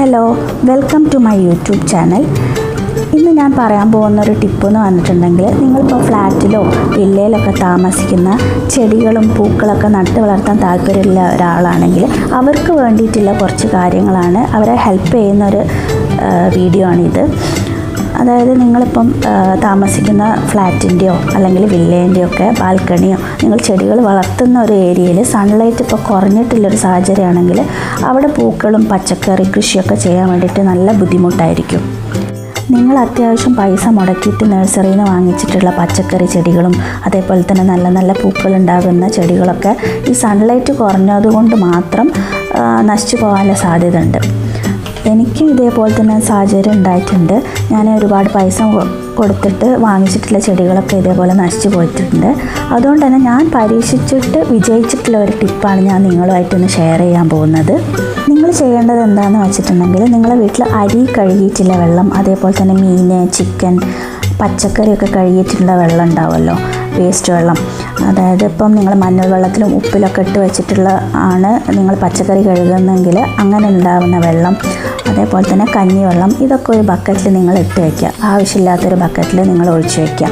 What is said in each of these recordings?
Hello welcome to my YouTube channel ഇന്ന് ഞാൻ പറയാൻ പോകുന്ന ഒരു ടിപ്പ് എന്ന് പറഞ്ഞിട്ടുണ്ടെങ്കിൽ നിങ്ങളിപ്പോൾ ഫ്ലാറ്റിലോ വില്ലയിലൊക്കെ താമസിക്കുന്ന ചെടികളും പൂക്കളൊക്കെ നട്ട് വളർത്താൻ താല്പര്യമുള്ള ഒരാളാണെങ്കിൽ അവർക്ക് വേണ്ടിയിട്ടുള്ള കുറച്ച് കാര്യങ്ങളാണ് അവരെ ഹെൽപ്പ് ചെയ്യുന്ന ഒരു വീഡിയോ ആണിത്. അതായത് നിങ്ങളിപ്പം താമസിക്കുന്ന ഫ്ലാറ്റിന്റെയോ അല്ലെങ്കിൽ വില്ലേന്റെയോ ഒക്കെ ബാൽക്കണിയോ നിങ്ങൾ ചെടികൾ വളർത്തുന്ന ഒരു ഏരിയയിൽ സൺലൈറ്റ് ഇപ്പോൾ കുറഞ്ഞിട്ടുള്ളൊരു സാഹചര്യമാണെങ്കിൽ അവിടെ പൂക്കളും പച്ചക്കറി കൃഷിയൊക്കെ ചെയ്യാൻ വേണ്ടിയിട്ട് നല്ല ബുദ്ധിമുട്ടായിരിക്കും. നിങ്ങൾ അത്യാവശ്യം പൈസ മുടക്കിയിട്ട് നഴ്സറിയിൽ നിന്ന് വാങ്ങിച്ചിട്ടുള്ള പച്ചക്കറി ചെടികളും അതേപോലെ തന്നെ നല്ല നല്ല പൂക്കൾ ഉണ്ടാകുന്ന ചെടികളൊക്കെ ഈ സൺലൈറ്റ് കുറഞ്ഞതുകൊണ്ട് മാത്രം നശിച്ചു പോകാനുള്ള സാധ്യത ഉണ്ട് എനിക്ക് ഇതേപോലെ തന്നെ സാഹചര്യം ഉണ്ടായിട്ടുണ്ട്. ഞാൻ ഒരുപാട് പൈസ കൊടുത്തിട്ട് വാങ്ങിച്ചിട്ടുള്ള ചെടികളൊക്കെ ഇതേപോലെ നശിച്ചു പോയിട്ടുണ്ട്. അതുകൊണ്ട് തന്നെ ഞാൻ പരീക്ഷിച്ചിട്ട് വിജയിച്ചിട്ടുള്ള ഒരു ടിപ്പാണ് ഞാൻ നിങ്ങളുമായിട്ടൊന്ന് ഷെയർ ചെയ്യാൻ പോകുന്നത്. നിങ്ങൾ ചെയ്യേണ്ടത് എന്താണെന്ന് വെച്ചിട്ടുണ്ടെങ്കിൽ നിങ്ങളുടെ വീട്ടിൽ അരി കഴുകിയിട്ടുള്ള വെള്ളം അതേപോലെ തന്നെ മീൻ ചിക്കൻ പച്ചക്കറിയൊക്കെ കഴുകിയിട്ടുള്ള വെള്ളം ഉണ്ടാവുമല്ലോ വേസ്റ്റ് വെള്ളം. അതായത് ഇപ്പം നിങ്ങൾ മഞ്ഞൾ വെള്ളത്തിലും ഉപ്പിലൊക്കെ ഇട്ട് വെച്ചിട്ടുള്ള ആണ് നിങ്ങൾ പച്ചക്കറി കഴുകുന്നെങ്കിൽ അങ്ങനെ ഉണ്ടാകുന്ന വെള്ളം അതേപോലെ തന്നെ കഞ്ഞിവെള്ളം ഇതൊക്കെ ഒരു ബക്കറ്റിൽ നിങ്ങൾ ഇട്ട് വയ്ക്കുക ആവശ്യമില്ലാത്തൊരു ബക്കറ്റിൽ നിങ്ങൾ ഒഴിച്ചു വയ്ക്കുക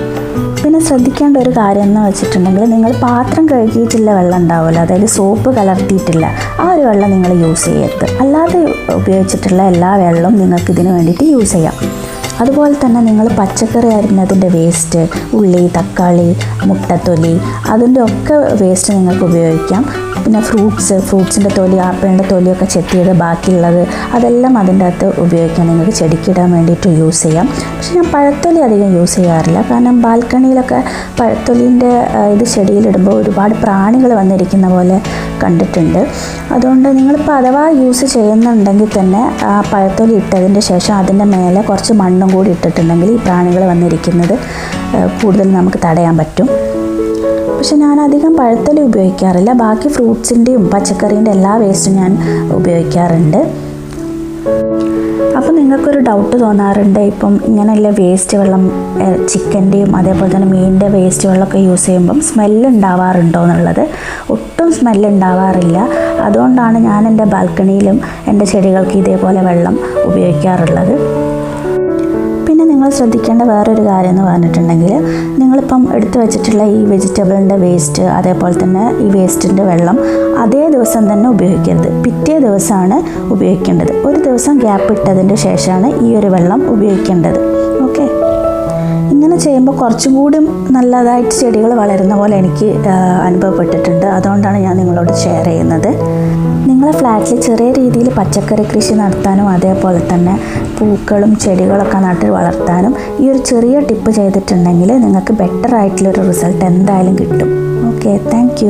പിന്നെ ശ്രദ്ധിക്കേണ്ട ഒരു കാര്യം എന്ന് വെച്ചിട്ടുണ്ടെങ്കിൽ നിങ്ങൾ പാത്രം കഴുകിയിട്ടുള്ള വെള്ളം ഉണ്ടാവുമല്ലോ അതായത് സോപ്പ് കലർത്തിയിട്ടില്ല ആ ഒരു വെള്ളം നിങ്ങൾ യൂസ് ചെയ്യരുത്. അല്ലാതെ ഉപയോഗിച്ചിട്ടുള്ള എല്ലാ വെള്ളവും നിങ്ങൾക്ക് ഇതിന് വേണ്ടിയിട്ട് യൂസ് ചെയ്യാം. അതുപോലെ തന്നെ നിങ്ങൾ പച്ചക്കറി അരിഞ്ഞതിന്റെ വേസ്റ്റ് ഉള്ളി തക്കാളി മുട്ടത്തൊലി അതിന്റെ ഒക്കെ വേസ്റ്റ് നിങ്ങൾക്ക് ഉപയോഗിക്കാം. പിന്നെ ഫ്രൂട്ട്സ് ഫ്രൂട്ട്സിന്റെ തൊലി ആപ്പിളിന്റെ തൊലിയൊക്കെ ചെത്തിയത് ബാക്കിയുള്ളത് അതെല്ലാം അതിന്റെ അകത്ത് ഉപയോഗിക്കാം. നിങ്ങൾക്ക് ചെടിക്കിടാൻ വേണ്ടിയിട്ട് യൂസ് ചെയ്യാം. പക്ഷെ ഞാൻ പഴത്തൊലി അധികം യൂസ് ചെയ്യാറില്ല. കാരണം ബാൽക്കണിയിലൊക്കെ പഴത്തൊലിന്റെ ഇത് ചെടിയിലിടുമ്പോൾ ഒരുപാട് പ്രാണികൾ വന്നിരിക്കുന്ന പോലെ കണ്ടിട്ടുണ്ട്. അതുകൊണ്ട് നിങ്ങളിപ്പോൾ അഥവാ യൂസ് ചെയ്യുന്നുണ്ടെങ്കിൽ തന്നെ ആ പഴത്തൊലി ഇട്ടതിന്റെ ശേഷം അതിന്റെ മേലെ കുറച്ച് മണ്ണും കൂടി ഇട്ടിട്ടുണ്ടെങ്കിൽ ഈ പ്രാണികൾ വന്നിരിക്കുന്നത് കൂടുതൽ നമുക്ക് തടയാൻ പറ്റും. പക്ഷെ ഞാൻ അധികം പഴത്തൊലി ഉപയോഗിക്കാറില്ല. ബാക്കി ഫ്രൂട്ട്സിന്റെയും പച്ചക്കറീന്റെ എല്ലാ വേസ്റ്റും ഞാൻ ഉപയോഗിക്കാറുണ്ട്. അപ്പോൾ നിങ്ങൾക്കൊരു ഡൗട്ട് തോന്നാറുണ്ട് ഇപ്പം ഇങ്ങനെയുള്ള വേസ്റ്റ് വെള്ളം ചിക്കന്റെയും അതേപോലെ തന്നെ മീനിന്റെ വേസ്റ്റ് വെള്ളമൊക്കെ യൂസ് ചെയ്യുമ്പം സ്മെല്ല് ഉണ്ടാവാറുണ്ടോ എന്നുള്ളത്? ഒട്ടും സ്മെല്ല് ഉണ്ടാവാറില്ല. അതുകൊണ്ടാണ് ഞാൻ എന്റെ ബാൽക്കണിയിലും എന്റെ ചെടികൾക്ക് ഇതേപോലെ വെള്ളം ഉപയോഗിക്കാറുള്ളത്. ശ്രദ്ധിക്കേണ്ട വേറൊരു കാര്യം എന്ന് പറഞ്ഞിട്ടുണ്ടെങ്കിൽ നിങ്ങളിപ്പം എടുത്തു വെച്ചിട്ടുള്ള ഈ വെജിറ്റബിളിന്റെ വേസ്റ്റ് അതേപോലെ തന്നെ ഈ വേസ്റ്റിന്റെ വെള്ളം അതേ ദിവസം തന്നെ ഉപയോഗിക്കരുത്. പിറ്റേ ദിവസമാണ് ഉപയോഗിക്കേണ്ടത്. ഒരു ദിവസം ഗ്യാപ്പ് ഇട്ടതിന്റെ ശേഷമാണ് ഈ ഒരു വെള്ളം ഉപയോഗിക്കേണ്ടത്. ഓക്കെ? ഇങ്ങനെ ചെയ്യുമ്പോൾ കുറച്ചും കൂടി നല്ലതായിട്ട് ചെടികൾ വളരുന്ന പോലെ എനിക്ക് അനുഭവപ്പെട്ടിട്ടുണ്ട്. അതുകൊണ്ടാണ് ഞാൻ നിങ്ങളോട് ഷെയർ ചെയ്യുന്നത്. നിങ്ങളെ ഫ്ലാറ്റിൽ ചെറിയ രീതിയിൽ പച്ചക്കറി കൃഷി നടത്താനും അതേപോലെ തന്നെ പൂക്കളും ചെടികളൊക്കെ നട്ട് വളർത്താനും ഈ ഒരു ചെറിയ ടിപ്പ് ചെയ്തിട്ടുണ്ടെങ്കിൽ നിങ്ങൾക്ക് ബെറ്റർ ആയിട്ടുള്ളൊരു റിസൾട്ട് എന്തായാലും കിട്ടും. Okay thank